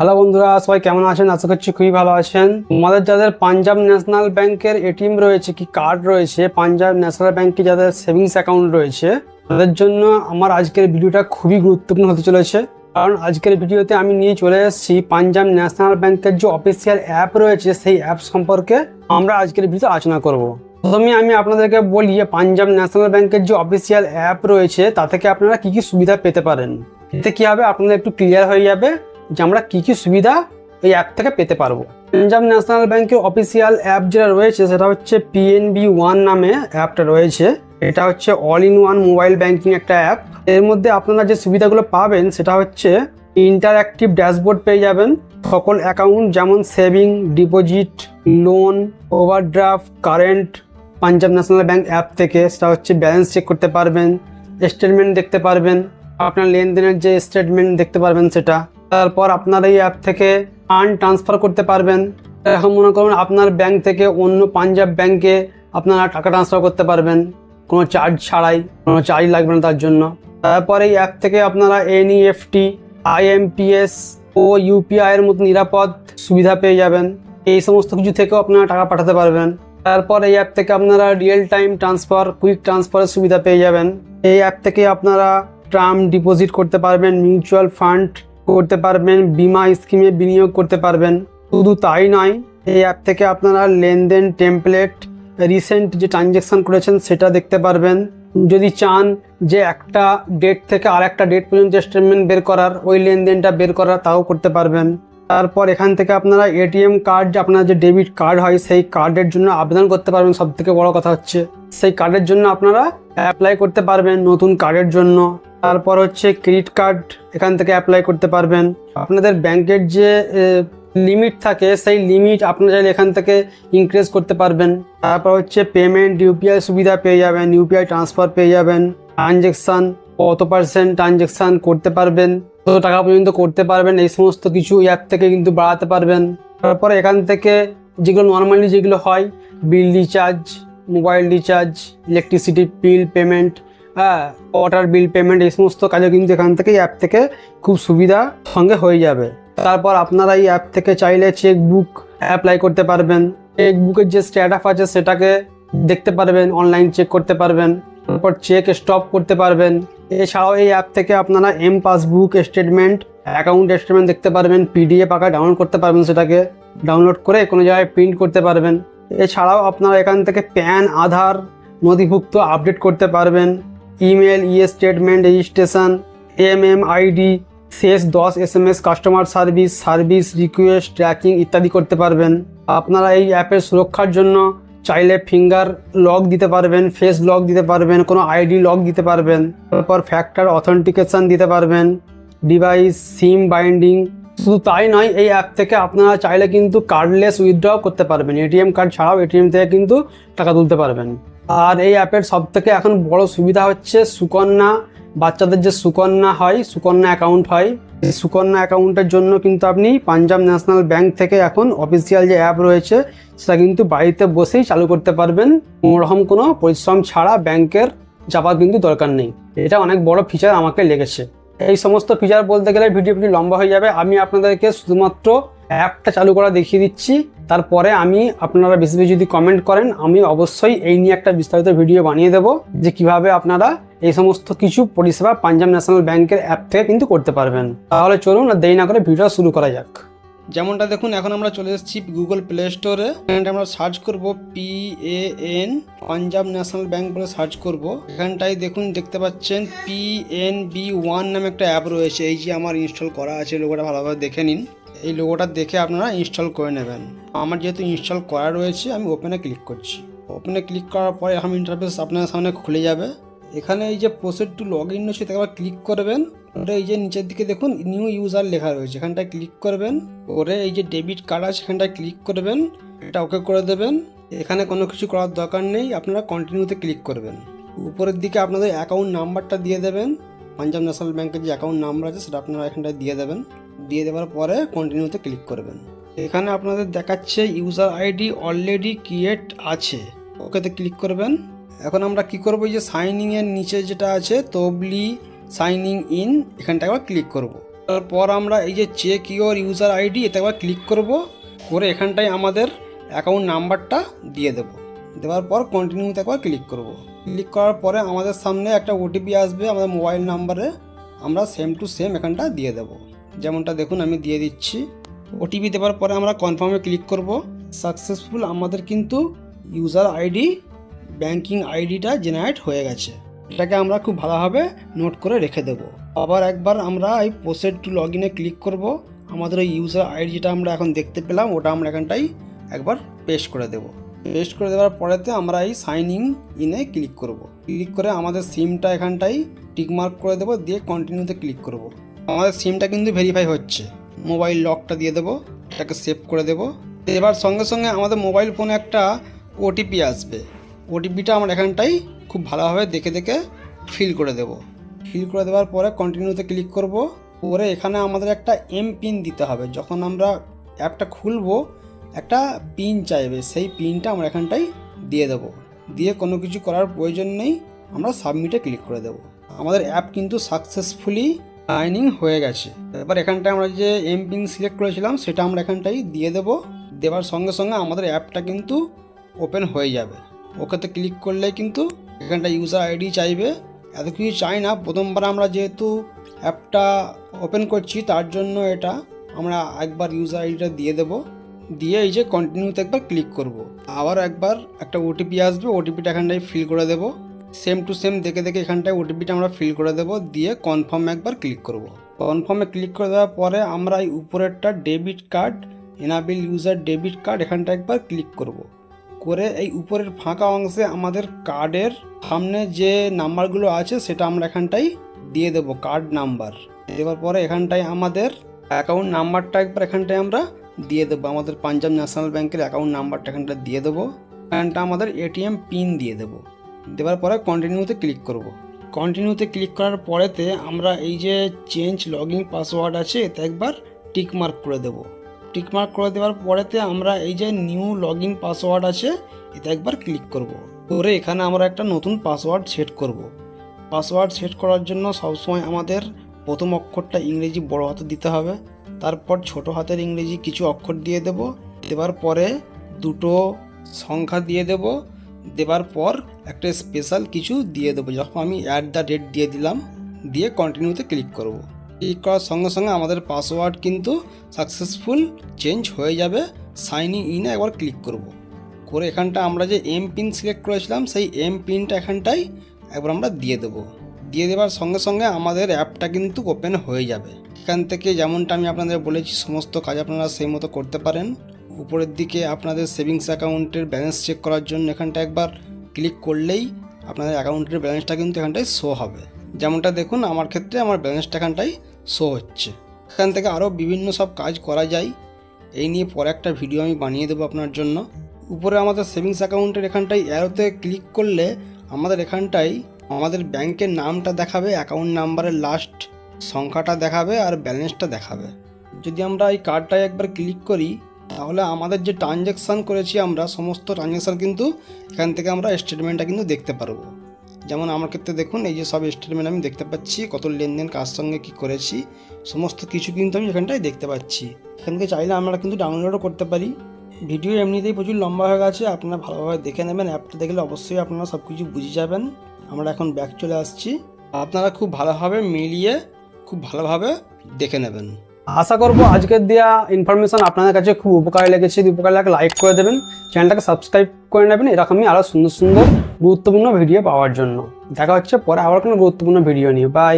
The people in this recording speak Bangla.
হ্যালো বন্ধুরা, সবাই কেমন আছেন? আশা করছি খুবই ভালো আছেন। আমাদের যাদের পাঞ্জাব ন্যাশনাল ব্যাংকের এটিএম রয়েছে, কি কার্ড রয়েছে, পাঞ্জাব ন্যাশনাল ব্যাংকে যাদের সেভিংস অ্যাকাউন্ট রয়েছে, তাদের জন্য আমার আজকের ভিডিওটা খুবই গুরুত্বপূর্ণ হতে চলেছে। কারণ আজকের ভিডিওতে আমি নিয়ে চলে এসেছি পাঞ্জাব ন্যাশনাল ব্যাংকের যে অফিসিয়াল অ্যাপ রয়েছে, সেই অ্যাপ সম্পর্কে আমরা আজকের ভিডিওতে আলোচনা করব। প্রথমে আমি আপনাদেরকে বলি পাঞ্জাব ন্যাশনাল ব্যাংকের যে অফিসিয়াল অ্যাপ রয়েছে তা থেকে আপনারা কি কি সুবিধা পেতে পারেন? এতে কি হবে? আপনাদের একটু ক্লিয়ার হয়ে যাবে। যে আমরা কী কী সুবিধা এই অ্যাপ থেকে পেতে পারব। পাঞ্জাব ন্যাশনাল ব্যাংকের অফিসিয়াল অ্যাপ যেটা রয়েছে, সেটা হচ্ছে পিএনবি ওয়ান নামে অ্যাপটা রয়েছে। এটা হচ্ছে all in one mobile banking একটা অ্যাপ এর মধ্যে আপনারা যে সুবিধাগুলো পাবেন, সেটা হচ্ছে ইন্টারঅ্যাক্টিভ ড্যাশবোর্ড পেয়ে যাবেন। সকল অ্যাকাউন্ট যেমন saving deposit loan overdraft current Punjab national bank app থেকে সেটা হচ্ছে ব্যালেন্স চেক করতে পারবেন স্টেটমেন্ট দেখতে পারবেন। আপনার লেনদেনের যে স্টেটমেন্ট দেখতে পারবেন সেটা। তারপর আপনার এই অ্যাপ থেকে ফান্ড ট্রান্সফার করতে পারবেন। এখন মনে করুন আপনার ব্যাংক থেকে অন্য পাঞ্জাব ব্যাংকে আপনারা টাকা ট্রান্সফার করতে পারবেন। কোনো চার্জ ছাড়াই, কোনো চার্জ লাগবে না তার জন্য। তারপর এই অ্যাপ থেকে আপনারা E এনইএফটি আইএমপিএস ও ইউপিআই এর মতো নিরাপদ সুবিধা পেয়ে যাবেন। এই সমস্ত কিছু থেকেও আপনারা টাকা পাঠাতে পারবেন। তারপর এই অ্যাপ থেকে আপনারা রিয়েল টাইম ট্রান্সফার কুইক ট্রান্সফারের সুবিধা পেয়ে যাবেন। এই অ্যাপ থেকে আপনারা টার্ম ডিপোজিট করতে পারবেন মিউচুয়াল ফান্ড করতে পারবেন, বিমা স্কিমে বিনিয়োগ করতে পারবেন। শুধু তাই নয়, এই অ্যাপ থেকে আপনারা লেনদেন টেমপ্লেট রিসেন্ট যে ট্রানজ্যাকশন করেছেন সেটা দেখতে পারবেন। যদি চান যে একটা ডেট থেকে আর একটা ডেট পর্যন্ত স্টেটমেন্ট বের করার, ওই লেনদেনটা বের করার তাও করতে পারবেন। তারপর এখান থেকে আপনারা এটিএম কার্ড আপনার যে ডেবিট কার্ড হয়, সেই কার্ডের জন্য আবেদন করতে পারবেন। সব থেকে বড় কথা হচ্ছে, সেই কার্ডের জন্য আপনারা অ্যাপ্লাই করতে পারবেন নতুন কার্ডের জন্য। তারপর হচ্ছে ক্রেডিট কার্ড এখান থেকে অ্যাপ্লাই করতে পারবেন। আপনাদের ব্যাংকের যে লিমিট থাকে, সেই লিমিট আপনারা চাইলে এখান থেকে ইনক্রিজ করতে পারবেন। তারপর হচ্ছে পেমেন্ট ইউপিআই সুবিধা পেয়ে যাবেন ইউপিআই ট্রান্সফার পেয়ে যাবেন ট্রানজেকশান কত পার্সেন্ট ট্রানজেকশান করতে পারবেন, কত টাকা পর্যন্ত করতে পারবেন, এই সমস্ত কিছু অ্যাপ থেকে কিন্তু বাড়াতে পারবেন। তারপরে এখান থেকে যেগুলো নর্মালি যেগুলো হয় bill recharge mobile recharge electricity bill payment হ্যাঁ ওয়াটার বিল পেমেন্ট এই সমস্ত কাজে কিন্তু এখান থেকে অ্যাপ থেকে খুব সুবিধা সঙ্গে হয়ে যাবে। তারপর আপনারা এই অ্যাপ থেকে চাইলে চেক বুক অ্যাপ্লাই করতে পারবেন। চেক বুকের যে স্ট্যাটাস আছে সেটাকে দেখতে পারবেন অনলাইন চেক করতে পারবেন, তারপর চেক স্টপ করতে পারবেন। এছাড়াও এই অ্যাপ থেকে আপনারা M passbook statement account statement দেখতে পারবেন পিডিএফ আকারে ডাউনলোড করতে পারবেন সেটাকে। ডাউনলোড করে কোনো জায়গায় প্রিন্ট করতে পারবেন। এছাড়াও আপনারা এখান থেকে প্যান আধার নথিভুক্ত আপডেট করতে পারবেন। Email e statement, registration M M ID শেষ দশ S M S customer service service request, tracking ইত্যাদি করতে পারবেন। আপনারা এই অ্যাপের সুরক্ষার জন্য চাইলে ফিঙ্গার লক দিতে পারবেন, ফেস লক দিতে পারবেন, কোনো আইডি লক দিতে পারবেন, তারপর ফ্যাক্টর অথেন্টিকেশন দিতে পারবেন, ডিভাইস, সিম বাইন্ডিং। শুধু তাই নয়, এই অ্যাপ থেকে আপনারা চাইলে কিন্তু কার্ডলেস উইথড্র করতে পারবেন। এটিএম কার্ড ছাড়াও এটিএম থেকে কিন্তু টাকা তুলতে পারবেন। আর এই অ্যাপের সব থেকে এখন বড় সুবিধা হচ্ছে সুকন্যা, বাচ্চাদের যে সুকন্যা হয়, সুকন্যা অ্যাকাউন্ট হয়। এই সুকন্যা অ্যাকাউন্টের জন্য কিন্তু আপনি পাঞ্জাব ন্যাশনাল ব্যাংক থেকে এখন অফিসিয়াল যে অ্যাপ রয়েছে, সেটা কিন্তু বাড়িতে বসেই চালু করতে পারবেন। কোনোরকম কোনো পরিশ্রম ছাড়া ব্যাংকের যাবার কিন্তু দরকার নেই। এটা অনেক বড় ফিচার আমাকে লেগেছে। এই সমস্ত ফিচার বলতে গেলে ভিডিওটি লম্বা হয়ে যাবে। আমি আপনাদেরকে শুধুমাত্র অ্যাপটা চালু করা দেখিয়ে দিচ্ছি। তারপরে আমি আপনারা বেশি যদি কমেন্ট করেন, আমি অবশ্যই এই নিয়ে একটা বিস্তারিত ভিডিও বানিয়ে দেবো যে কীভাবে আপনারা এই সমস্ত কিছু পরিষেবা পাঞ্জাব ন্যাশনাল ব্যাংকের অ্যাপ থেকে কিন্তু করতে পারবেন। তাহলে চলুন আর দেরি না করে ভিডিও শুরু করা যাক। যেমনটা দেখুন, এখন আমরা চলে এসেছি গুগল প্লে স্টোরে আমরা সার্চ করব P A N Punjab national bank বলে সার্চ করব। এখানটায় দেখুন, দেখতে পাচ্ছেন পি এন বি ওয়ান নামে একটা অ্যাপ রয়েছে। এই যে আমার ইনস্টল করা আছে লোগোটা ভালোভাবে দেখে নিন। এই লোগোটা দেখে আপনারা ইনস্টল করে নেবেন। আমার যেহেতু ইনস্টল করা রয়েছে, আমি ওপেনে ক্লিক করছি। ওপেনে ক্লিক করার পরে এখন ইন্টারফেস আপনার সামনে খুলে যাবে। এখানে এই যে প্রসেড টু লগ ইন রয়েছে তাকে আবার ক্লিক করবেন। ওটা এই যে নিচের দিকে দেখুন নিউ ইউজার লেখা রয়েছে। এখানটায় ক্লিক করবেন। ওরে এই যে ডেবিট কার্ড আছে, এখানটায় ক্লিক করবেন। এটা ওকে করে দেবেন। এখানে কোনো কিছু করার দরকার নেই, আপনারা কন্টিনিউতে ক্লিক করবেন। উপরের দিকে আপনাদের অ্যাকাউন্ট নাম্বারটা দিয়ে দেবেন। পাঞ্জাব ন্যাশনাল ব্যাংকের যে অ্যাকাউন্ট নাম্বার আছে, সেটা আপনারা এখানটায় দিয়ে দেবেন। দিয়ে দেওয়ার পরে কন্টিনিউতে ক্লিক করবেন। এখানে আপনাদের দেখাচ্ছে ইউজার আইডি অলরেডি ক্রিয়েট আছে। ওকেতে ক্লিক করবেন। এখন আমরা কি করব, এই যে সাইনিং এর নিচে যেটা আছে তবলি সাইনিং ইন এখানটায় একবার ক্লিক করব। তারপর আমরা এই যে চেক ইওর ইউজার আইডি এতে একবার ক্লিক করব। করে এখানটায় আমাদের অ্যাকাউন্ট নাম্বারটা দিয়ে দেবো। দেওয়ার পর কন্টিনিউতে একবার ক্লিক করব। ক্লিক করার পরে আমাদের সামনে একটা ওটিপি আসবে আমাদের মোবাইল নাম্বারে আমরা সেম টু সেম এখানটা দিয়ে দেবো। যেমনটা দেখুন, আমি দিয়ে দিচ্ছি। ওটিপি দেওয়ার পরে আমরা কনফার্মে ক্লিক করব। সাকসেসফুল আমাদের কিন্তু ইউজার আইডি ব্যাংকিং আইডিটা জেনারেট হয়ে গেছে। এটাকে আমরা খুব ভালোভাবে নোট করে রেখে দেবো। আবার একবার আমরা এই পোসেড টু লগ ইনে ক্লিক করব। আমাদের ওই ইউজার আইডি যেটা আমরা এখন দেখতে পেলাম, ওটা আমরা এখানটাই একবার পেস্ট করে দেবো। পেস্ট করে দেওয়ার পরেতে আমরা এই সাইন ইন ইনে ক্লিক করব। ক্লিক করে আমাদের সিমটা এখানটাই টিকমার্ক করে দেবো, দিয়ে কন্টিনিউতে ক্লিক করব। আমাদের সিমটা কিন্তু ভেরিফাই হচ্ছে। মোবাইল লকটা দিয়ে দেবো, এটাকে সেভ করে দেবো। এবার সঙ্গে সঙ্গে আমাদের মোবাইল ফোনে একটা ওটিপি আসবে। ওটিপিটা আমরা এখানটাই খুব ভালোভাবে দেখে দেখে ফিল করে দেবো। ফিল করে দেওয়ার পরে কন্টিনিউতে ক্লিক করব। পরে এখানে আমাদের একটা এম পিন দিতে হবে। যখন আমরা অ্যাপটা খুলবো, একটা পিন চাইবে। সেই পিনটা আমরা এখানটাই দিয়ে দেবো। দিয়ে কোনো কিছু করার প্রয়োজন নেই। আমরা সাবমিটে ক্লিক করে দেবো। আমাদের অ্যাপ কিন্তু সাকসেসফুলি সাইনিং হয়ে গেছে। এবার এখানটায় আমরা যে এম পিন সিলেক্ট করেছিলাম, সেটা আমরা এখানটাই দিয়ে দেবো। দেওয়ার সঙ্গে সঙ্গে আমাদের অ্যাপটা কিন্তু ওপেন হয়ে যাবে। ওকেতে ক্লিক করলে কিন্তু এখানটা ইউজার আইডি চাইবে। এত কিছু চাই না, প্রথমবার আমরা যেহেতু অ্যাপটা ওপেন করছি, তার জন্য এটা আমরা একবার ইউজার আইডিটা দিয়ে দেবো। দিয়ে এই যে কন্টিনিউতে একবার ক্লিক করব। আবার একবার একটা ওটিপি আসবে ওটিপিটা এখানটায় ফিল করে দেবো। সেম টু সেম দেখে দেখে এখানটায় ওটিপিটা আমরা ফিল করে দেবো, দিয়ে কনফার্মে একবার ক্লিক করব। কনফার্মে ক্লিক করে দেওয়ার পরে আমরা এই উপরেরটা debit card enable user debit card এখানটা একবার ক্লিক করব। করে এই উপরের ফাঁকা অংশে আমাদের কার্ডের সামনে যে নাম্বারগুলো আছে সেটা আমরা এখানটাই দিয়ে দেবো কার্ড নাম্বার দেওয়ার পরে এখানটায় আমাদের অ্যাকাউন্ট নাম্বারটা একবার এখানটায় আমরা দিয়ে দেবো, আমাদের পাঞ্জাব ন্যাশনাল ব্যাংকের অ্যাকাউন্ট নাম্বারটা এখানটা দিয়ে দেবো এখানটা আমাদের এটিএম পিন দিয়ে দেবো দেওয়ার পরে কন্টিনিউতে ক্লিক করব। কন্টিনিউতে ক্লিক করার পরেতে আমরা এই যে চেঞ্জ লগইন পাসওয়ার্ড আছে এতে একবার টিকমার্ক করে দেবো টিকমার্ক করে দেওয়ার পরেতে আমরা এই যে নিউ লগইন পাসওয়ার্ড আছে এতে একবার ক্লিক করব। করে এখানে আমরা একটা নতুন পাসওয়ার্ড সেট করব। পাসওয়ার্ড সেট করার জন্য সবসময় আমাদের প্রথম অক্ষরটা ইংরেজি বড় হাতে দিতে হবে তারপর ছোট হাতের ইংরেজি কিছু অক্ষর দিয়ে দেব দেওয়ার পরে দুটো সংখ্যা দিয়ে দেব দেওয়ার পর একটা স্পেশাল কিছু দিয়ে দেবো যখন আমি অ্যাট দ্য রেট দিয়ে দিলাম, দিয়ে কন্টিনিউতে ক্লিক করব। ক্লিক করার সঙ্গে সঙ্গে আমাদের পাসওয়ার্ড কিন্তু সাকসেসফুল চেঞ্জ হয়ে যাবে সাইনিং ইনে একবার ক্লিক করব। করে এখানটা আমরা যে এম পিন সিলেক্ট করেছিলাম, সেই এম পিনটা এখানটাই একবার আমরা দিয়ে দেবো দিয়ে দেওয়ার সঙ্গে সঙ্গে আমাদের অ্যাপটা কিন্তু ওপেন হয়ে যাবে এখান থেকে যেমনটা আমি আপনাদের বলেছি, সমস্ত কাজ আপনারা সেই মতো করতে পারেন উপরের দিকে আপনাদের সেভিংস অ্যাকাউন্টের ব্যালেন্স চেক করার জন্য এখানটা একবার ক্লিক করলেই আপনাদের অ্যাকাউন্টের ব্যালেন্সটা কিন্তু এখানটায় শো হবে। যেমনটা দেখুন, আমার ক্ষেত্রে আমার ব্যালেন্সটা এখানটায় শো হচ্ছে। এখান থেকে আরও বিভিন্ন সব কাজ করা যায়। এই নিয়ে পরে একটা ভিডিও আমি বানিয়ে দেবো আপনার জন্য। উপরে আমাদের সেভিংস অ্যাকাউন্টের এখানটায় অ্যারোতে ক্লিক করলে আমাদের এখানটায় আমাদের ব্যাংকের নামটা দেখাবে অ্যাকাউন্ট নাম্বারের লাস্ট সংখ্যাটা দেখাবে আর ব্যালেন্সটা দেখাবে। যদি আমরা এই কার্ডটায় একবার ক্লিক করি তাহলে আমাদের যে ট্রানজ্যাকশান করেছি আমরা, সমস্ত ট্রানজ্যাকশান কিন্তু এখান থেকে আমরা স্টেটমেন্টটা কিন্তু দেখতে পারব। যেমন আমার ক্ষেত্রে দেখুন, এই যে সব স্টেটমেন্ট আমি দেখতে পাচ্ছি, কত লেনদেন, কার সঙ্গে কী করেছি, সমস্ত কিছু কিন্তু আমি এখানটায় দেখতে পাচ্ছি। এখান থেকে চাইলে আমরা কিন্তু ডাউনলোডও করতে পারি। ভিডিও এমনিতেই প্রচুর লম্বা হয়ে গেছে, আপনারা ভালোভাবে দেখে নেবেন অ্যাপটা দেখলে অবশ্যই আপনারা সব কিছু বুঝে যাবেন। আমরা এখন ব্যাক চলে আসছি। আপনারা খুব ভালোভাবে মিলিয়ে, খুব ভালোভাবে দেখে নেবেন। আশা করব আজকের দেওয়া ইনফরমেশন আপনাদের কাছে খুব উপকার লেগেছে। যদি উপকার লাগে লাইক করে দেবেন। চ্যানেলটাকে সাবস্ক্রাইব করে নেবেন। এরকমই আরও সুন্দর সুন্দর গুরুত্বপূর্ণ ভিডিও পাওয়ার জন্য। দেখা হচ্ছে পরে আবার কোনো গুরুত্বপূর্ণ ভিডিও নিয়ে। বাই